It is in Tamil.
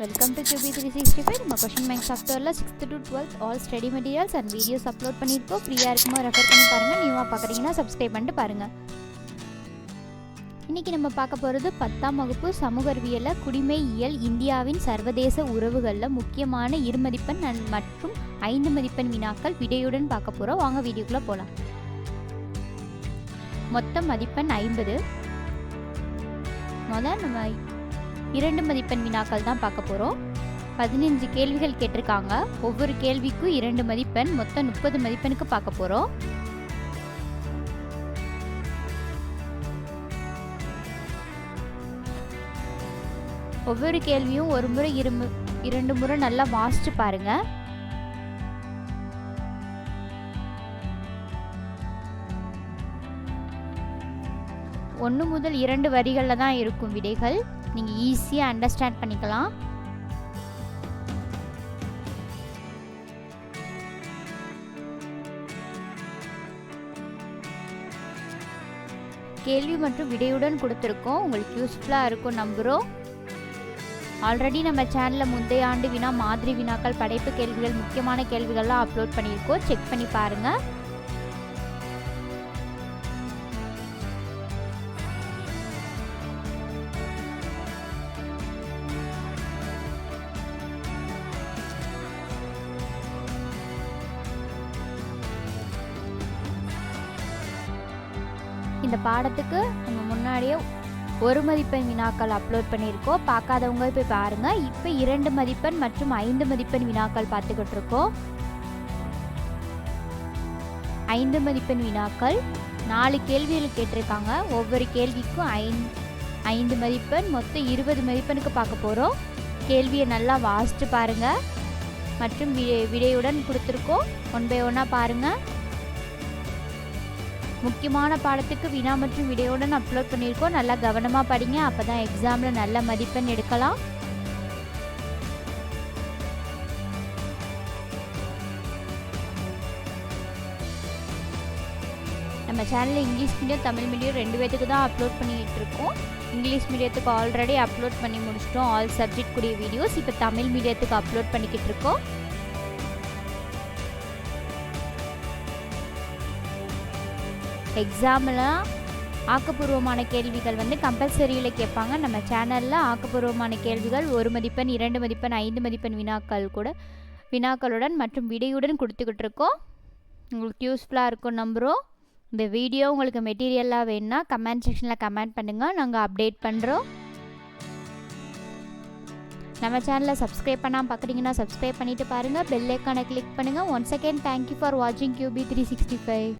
Welcome to QB three sixty five நம்ம கொஷின் பேங்க் சாஃப்ட்வேரில் sixth to twelfth all study materials and videos upload பண்ணியிருக்கோம். ஃப்ரீயாக இருக்குமோ? ரெஃபர் பண்ணி பாருங்கள் நியூவாக பார்க்குறீங்கன்னா சப்ஸ்கிரைப் பண்ணிட்டு பாருங்கள் இன்றைக்கி நம்ம பார்க்க போகிறது பத்தாம் வகுப்பு சமூக அறிவியலில் குடிமையியல் இந்தியாவின் சர்வதேச உறவுகளில் முக்கியமான இருமதிப்பெண் மற்றும் ஐந்து மதிப்பெண் வினாக்கள் விடையுடன் பார்க்க போகிறோம் வாங்க வீடியோக்குள்ளே போகலாம் மொத்த மதிப்பெண் ஐம்பது. முதல் நம்ம இரண்டு மதிப்பெண் வினாக்கள் தான் பார்க்க போகிறோம் பதினஞ்சு கேள்விகள் கேட்டிருக்காங்க. ஒவ்வொரு கேள்விக்கும் இரண்டு மதிப்பெண் மொத்தம் முப்பது மதிப்பெண்ணுக்கு பார்க்க போகிறோம் ஒவ்வொரு கேள்வியும் ஒரு முறை இரு இரண்டு முறை நல்லா வாசிச்சு பாருங்க. ஒன்று முதல் இரண்டு வரிகளில் தான் இருக்கும் விடைகள். நீங்கள் ஈஸியாக அண்டர்ஸ்டாண்ட் பண்ணிக்கலாம். கேள்வி மற்றும் விடையுடன் கொடுத்துருக்கோம். உங்களுக்கு யூஸ்ஃபுல்லாக இருக்கும் நம்புகிறோம் ஆல்ரெடி நம்ம சேனலில் முந்தைய ஆண்டு வினா மாதிரி வினாக்கள் படைப்பு கேள்விகள் முக்கியமான கேள்விகள்லாம் அப்லோட் பண்ணியிருக்கோம். செக் பண்ணி பாருங்கள் இந்த பாடத்துக்கு நம்ம முன்னாடியே ஒரு மதிப்பெண் வினாக்கள் அப்லோட் பண்ணியிருக்கோம். பார்க்காதவங்க போய் பாருங்கள் இப்போ இரண்டு மதிப்பெண் மற்றும் ஐந்து மதிப்பெண் வினாக்கள் பார்த்துக்கிட்டு இருக்கோம் ஐந்து மதிப்பெண் வினாக்கள் நாலு கேள்விகள் கேட்டிருக்காங்க. ஒவ்வொரு கேள்விக்கும் ஐந்து ஐந்து மதிப்பெண் மொத்தம் இருபது மதிப்பெண்ணுக்கு பார்க்க போகிறோம் கேள்வியை நல்லா வாசித்து பாருங்கள் மற்றும் விடையுடன் கொடுத்துருக்கோம். ஒன் பை ஒன்னாக பாருங்கள் முக்கியமான பாடத்துக்கு வினா மற்றும் விடையுடன் அப்லோட் பண்ணியிருக்கோம். நல்லா கவனமாக படிங்க. அப்போ தான் எக்ஸாமில் நல்ல மதிப்பெண் எடுக்கலாம். நம்ம சேனலில் இங்கிலீஷ் மீடியம் தமிழ் மீடியம் ரெண்டு பேத்துக்கு தான் அப்லோட் பண்ணிகிட்டு இருக்கோம் இங்கிலீஷ் மீடியத்துக்கு ஆல்ரெடி அப்லோட் பண்ணி முடிச்சிட்டோம். ஆல் சப்ஜெக்ட் கூடிய வீடியோஸ் இப்போ தமிழ் மீடியத்துக்கு அப்லோட் பண்ணிக்கிட்டு இருக்கோம் எக்ஸாம்லாம் ஆக்கப்பூர்வமான கேள்விகள் வந்து கம்பல்சரியில் கேட்பாங்க. நம்ம சேனலில் ஆக்கப்பூர்வமான கேள்விகள் ஒரு மதிப்பெண் இரண்டு மதிப்பெண் ஐந்து மதிப்பெண் வினாக்கள் கூட வினாக்களுடன் மற்றும் விடையுடன் கொடுத்துக்கிட்டு இருக்கோம். உங்களுக்கு யூஸ்ஃபுல்லாக இருக்கும் நம்புகிறோம் இந்த வீடியோ உங்களுக்கு மெட்டீரியலாக வேணும்னா கமெண்ட் செக்ஷனில் கமெண்ட் பண்ணுங்கள் நாங்கள் அப்டேட் பண்ணுறோம் நம்ம சேனலை சப்ஸ்கிரைப் பண்ணாமல் பார்க்குறீங்கன்னா சப்ஸ்கிரைப் பண்ணிவிட்டு பாருங்கள் பெல் ஐக்கானை கிளிக் பண்ணுங்கள் one second thank you for வாட்சிங் கியூபி த்ரீ சிக்ஸ்டி ஃபைவ்